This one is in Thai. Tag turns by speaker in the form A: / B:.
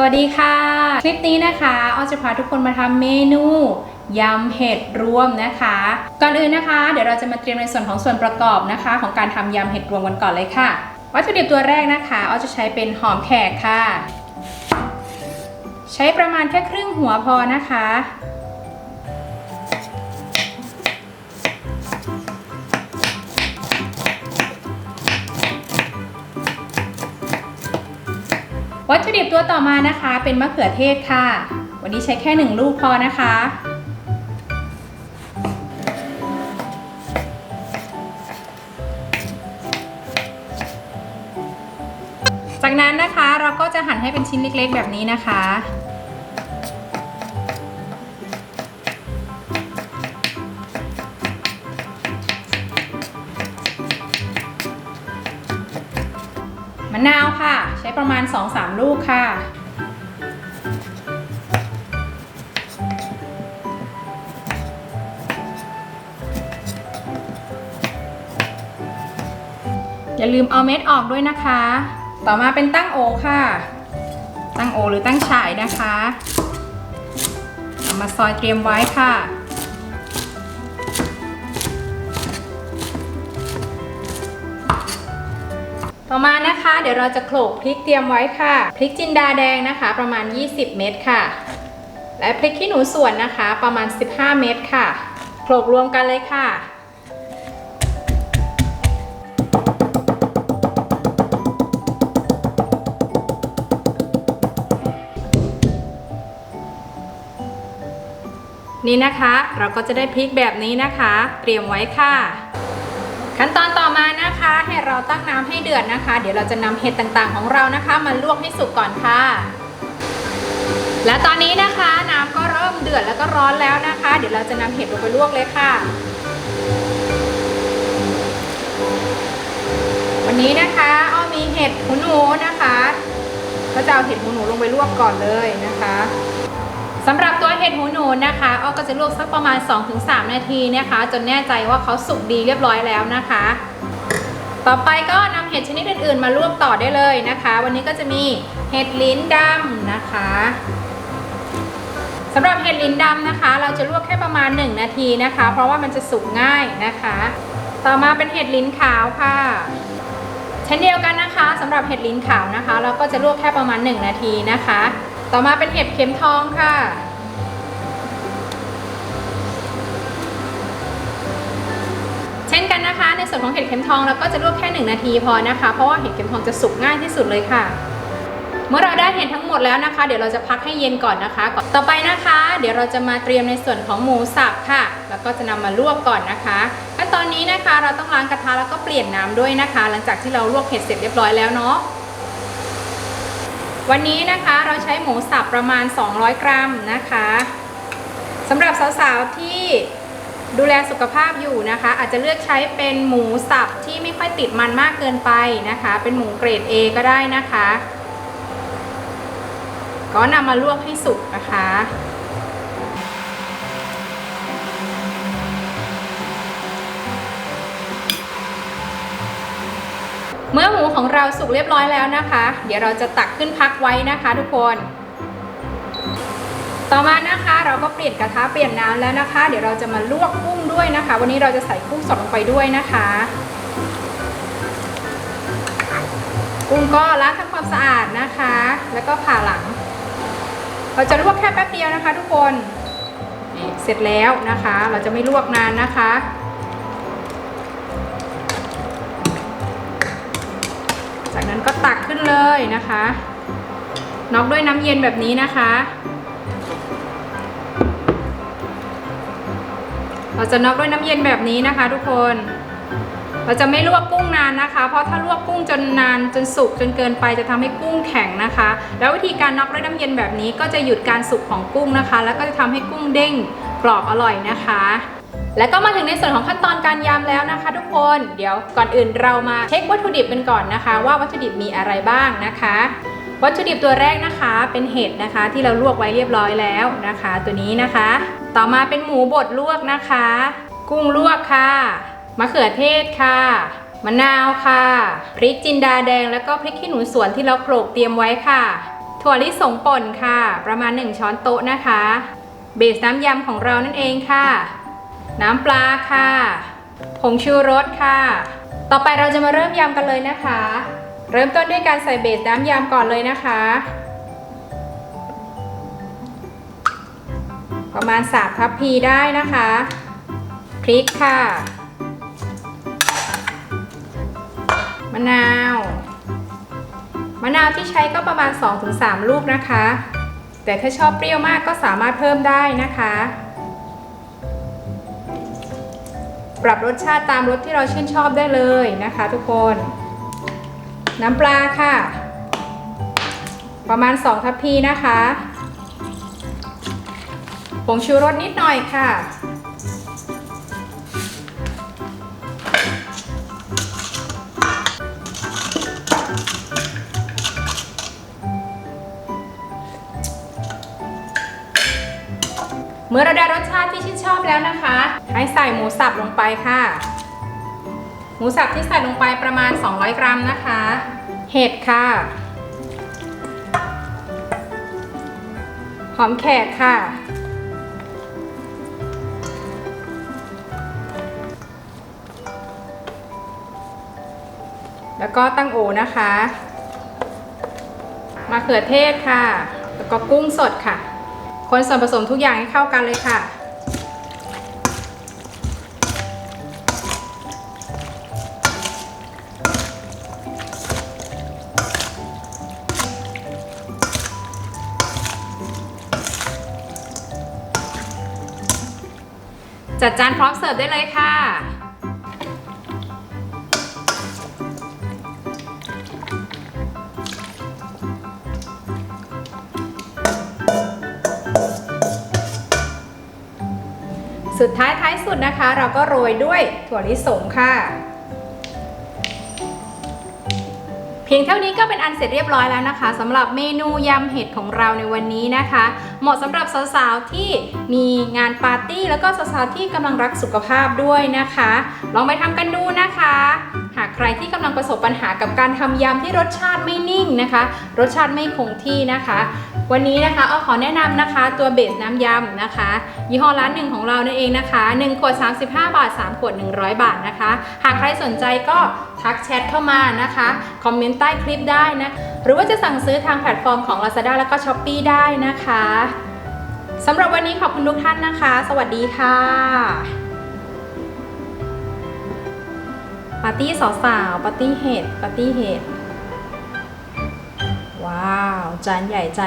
A: สวัสดีค่ะ คลิปนี้นะคะอ้อจะพาทุกคนมาทำเมนูยำเห็ดรวมนะคะ ก่อนอื่นนะคะ เดี๋ยวเราจะมาเตรียมในส่วนของส่วนประกอบนะคะ ของการทำยำเห็ดรวมกันก่อนเลยค่ะ วัตถุดิบตัวแรกนะคะอ้อจะใช้เป็นหอมแขกค่ะ ใช้ประมาณแค่ครึ่งหัวพอนะคะ วัตถุดิบตัวต่อมานะคะ เป็นมะเขือเทศค่ะ วันนี้ใช้แค่หนึ่งลูกพอนะคะ จากนั้นนะคะเราก็จะหั่นให้เป็นชิ้นเล็กๆแบบนี้นะคะ มะนาวค่ะ ใช้ประมาณ 2-3 ลูกค่ะ อย่าลืมเอาเม็ดออกด้วยนะคะ ต่อมาเป็นตั้งโอค่ะ ตั้งโอหรือตั้งฉ่ายนะคะเอามาซอยเตรียมไว้ค่ะ ต่อมานะคะ เดี๋ยวเราจะโขลกพริกเตรียมไว้ค่ะ พริกจินดาแดงนะคะ ประมาณ 20 เม็ดค่ะ และพริกขี้หนูส่วนนะคะ ประมาณ 15 เม็ดค่ะโขลกรวมกันเลยค่ะนี่นะคะเราก็จะได้พริกแบบนี้นะคะ เตรียมไว้ค่ะ ขั้นตอนต่อ นะคะให้เราตั้งน้ำให้เดือดนะคะ เดี๋ยวเราจะนำเห็ดต่างๆของเรานะคะมาลวกให้สุกก่อนค่ะ และตอนนี้นะคะน้ำก็เริ่มเดือดแล้วก็ร้อนแล้วนะคะ เดี๋ยวเราจะนำเห็ดลงไปลวกเลยค่ะ วันนี้นะคะอ้อมีเห็ดหูหนูนะคะ ก็จะเอาเห็ดหูหนูลงไปลวกก่อนเลยนะคะสำหรับตัวเห็ดหูหนูนะคะอ้อก็จะลวกสักประมาณ 2-3 นาทีนะคะ จนแน่ใจว่าเขาสุกดีเรียบร้อยแล้วนะคะ ต่อไปก็นำเห็ดชนิดอื่นๆ มาลวกต่อได้เลยนะคะ วันนี้ก็จะมีเห็ดลิ้นดำนะคะสำหรับเห็ดลิ้นดำนะคะ เราจะลวกแค่ประมาณ 1 นาทีนะคะ เพราะว่ามันจะสุกง่ายนะคะ ต่อมาเป็นเห็ดลิ้นขาวค่ะเช่นเดียวกันนะคะสำหรับเห็ดลิ้นขาวนะคะ เราก็จะลวกแค่ประมาณ 1 นาทีนะคะ ต่อมาเป็นเห็ดเข็มทองค่ะเช่นกันนะคะ ในส่วนของเห็ดเข็มทองเราก็จะลวกแค่ 1 นาทีพอนะคะ เพราะว่าเห็ดเข็มทองจะสุกง่ายที่สุดเลยค่ะ เมื่อเราได้เห็ดทั้งหมดแล้วนะคะ เดี๋ยวเราจะพักให้เย็นก่อนนะคะต่อไปนะคะ เดี๋ยวเราจะมาเตรียมในส่วนของหมูสับค่ะ แล้วก็จะนำมาลวกก่อนนะคะขั้นตอนนี้นะคะเราต้องล้างกระทะแล้วก็เปลี่ยนน้ำด้วยนะคะ หลังจากที่เราลวกเห็ดเสร็จเรียบร้อยแล้วเนาะวันนี้นะคะเราใช้หมูสับประมาณ 200 กรัมนะคะสำหรับสาวๆที่ ดูแลสุขภาพอยู่นะคะ อาจจะเลือกใช้เป็นหมูสับที่ไม่ค่อยติดมันมากเกินไปนะคะ เป็นหมูเกรด A ก็ได้นะคะ ก็นำมาลวกให้สุกนะคะเมื่อหมูของเราสุกเรียบร้อยแล้วนะคะ เดี๋ยวเราจะตักขึ้นพักไว้นะคะทุกคน ต่อมานะคะเราก็เปลี่ยนกระทะเปลี่ยนน้ำแล้วนะคะ เดี๋ยวเราจะมาลวกกุ้งด้วยนะคะ วันนี้เราจะใส่กุ้งสดลงไปด้วยนะคะ กุ้งก็ล้างทำความสะอาดนะคะ แล้วก็ผ่าหลัง เราจะลวกแค่แป๊บเดียวนะคะ ทุกคนนี่เสร็จแล้วนะคะ เราจะไม่ลวกนานนะคะจากนั้นก็ตักขึ้นเลยนะคะน็อกด้วยน้ำเย็นแบบนี้นะคะ เราจะน็อกด้วยน้ำเย็นแบบนี้นะคะ ทุกคน เราจะไม่ลวกกุ้งนานนะคะ เพราะถ้าลวกกุ้งจนนานจนสุกจนเกินไปจะทำให้กุ้งแข็งนะคะ แล้ววิธีการน็อกด้วยน้ำเย็นแบบนี้ก็จะหยุดการสุกของกุ้งนะคะ แล้วก็จะทำให้กุ้งเด้งกรอบอร่อยนะคะและก็มาถึงในส่วนของขั้นตอนการยำแล้วนะคะ ทุกคน เดี๋ยวก่อนอื่นเรามาเช็ควัตถุดิบกันก่อนนะคะ ว่าวัตถุดิบมีอะไรบ้างนะคะ วัตถุดิบตัวแรกนะคะเป็นเห็ดนะคะ ที่เราลวกไว้เรียบร้อยแล้วนะคะ ตัวนี้นะคะ ต่อมาเป็นหมูบดลวกนะคะ กุ้งลวกค่ะมะเขือเทศค่ะมะนาวค่ะพริกจินดาแดงแล้วก็พริกขี้หนูสวนที่เราโขลกเตรียมไว้ค่ะ ถั่วลิสงป่นค่ะ ประมาณ 1 ช้อนโต๊ะนะคะ เบสน้ำยำของเรานั่นเองค่ะ น้ำปลาค่ะผงชูรสค่ะ ต่อไปเราจะมาเริ่มยำกันเลยนะคะ เริ่มต้นด้วยการใส่เบสน้ำยำก่อนเลยนะคะ ประมาณสามทัพพีได้นะคะ พริกค่ะ มะนาว มะนาวที่ใช้ก็ประมาณ 2-3 ลูกนะคะ แต่ถ้าชอบเปรี้ยวมากก็สามารถเพิ่มได้นะคะ ปรับรสชาติตามรสที่เราชื่นชอบได้เลยนะคะ ทุกคน น้ำปลาค่ะ ประมาณ 2 ทัพพีนะคะ ผงชูรสนิดหน่อยค่ะ เมื่อเราได้รสชาติที่ชื่นชอบแล้วนะคะ ให้ใส่หมูสับลงไปค่ะ หมูสับที่ใส่ลงไปประมาณ 200 กรัมนะคะ เห็ดค่ะหอมแขกค่ะ แล้วก็ตั้งโอนะคะมะเขือเทศค่ะ แล้วก็กุ้งสดค่ะ คนส่วนผสมทุกอย่างให้เข้ากันเลยค่ะ จัดจานพร้อมเสิร์ฟได้เลยค่ะ สุดท้ายท้ายสุดนะคะ เราก็โรยด้วยถั่วลิสงค่ะ เพียงเท่านี้ก็เป็นอันเสร็จเรียบร้อยแล้วนะคะสำหรับเมนูยำเห็ดของเราในวันนี้นะคะ เหมาะสำหรับสาวๆที่มีงานปาร์ตี้แล้วก็สาวๆที่กำลังรักสุขภาพด้วยนะคะ ลองไปทำกันดูนะคะ หากใครที่กำลังประสบปัญหากับการทำยำที่รสชาติไม่นิ่งนะคะ รสชาติไม่คงที่นะคะ วันนี้นะคะเอาขอแนะนำนะคะ ตัวเบสน้ำยำนะคะ ยี่ห้อร้านหนึ่งของเรานั่นเองนะคะ1ขวด35 บาท 3 ขวด 100 บาทนะคะ หากใครสนใจก็ทักแชทเข้ามานะคะ คอมเมนต์ใต้คลิปได้นะหรือว่าจะสั่งซื้อทางแพลตฟอร์มของ Lazada แล้วก็ Shopee ได้นะคะสำหรับวันนี้ขอบคุณทุกท่านนะคะ สวัสดีค่ะาร์ตี้สาวๆปาร์ตี้เห็ดปาร์ตี้เห็ดว้าว จานใหญ่จาน